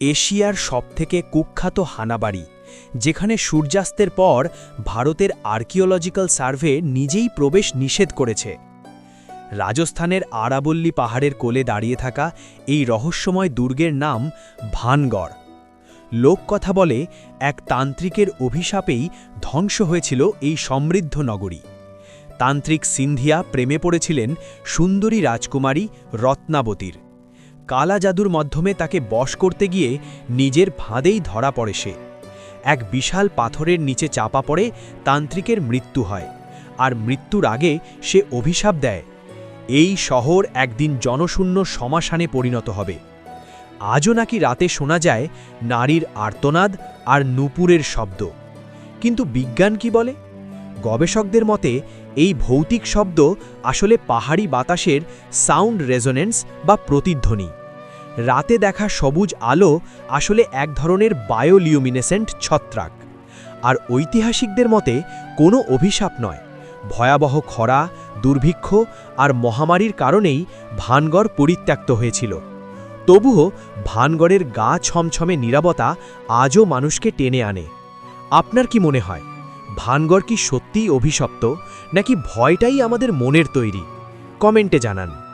এশিয়ার সবথেকে কুখ্যাত হানাবাড়ি, যেখানে সূর্যাস্তের পর ভারতের আর্কিওলজিক্যাল সার্ভে নিজেই প্রবেশ নিষেধ করেছে। রাজস্থানের আরাবল্লী পাহাড়ের কোলে দাঁড়িয়ে থাকা এই রহস্যময় দুর্গের নাম ভানগড়। লোককথা বলে, এক তান্ত্রিকের অভিশাপেই ধ্বংস হয়েছিল এই সমৃদ্ধ নগরী। তান্ত্রিক সিন্ধিয়া প্রেমে পড়েছিলেন সুন্দরী রাজকুমারী রত্নাবতীর। কালা জাদুর মাধ্যমে তাকে বশ করতে গিয়ে নিজের ফাঁদেই ধরা পড়ে সে। এক বিশাল পাথরের নিচে চাপা পড়ে তান্ত্রিকের মৃত্যু হয় আর মৃত্যুর আগে সে অভিশাপ দেয়। এই শহর একদিন জনশূন্য শ্মশানে পরিণত হবে। আজও নাকি রাতে শোনা যায় নারীর আর্তনাদ আর নুপুরের শব্দ। কিন্তু বিজ্ঞান কি বলে? গবেষকদের মতে এই ভৌতিক শব্দ আসলে পাহাড়ি বাতাসের সাউন্ড রেজোনেন্স বা প্রতিধ্বনি। রাতে দেখা সবুজ আলো আসলে এক ধরনের বায়োলিউমিনেসেন্ট ছত্রাক। আর ঐতিহাসিকদের মতে, কোনো অভিশাপ নয়। ভয়াবহ খরা, দুর্ভিক্ষ আর মহামারীর কারণেই ভানগড় পরিত্যক্ত হয়েছিল। তবুও ভানগড়ের গা ছমছমে নিরাপত্তা আজও মানুষকে টেনে আনে। আপনার কি মনে হয়, ভানগড় কি সত্যিই অভিশপ্ত, নাকি ভয়টাই আমাদের মনের তৈরি? কমেন্টে জানান।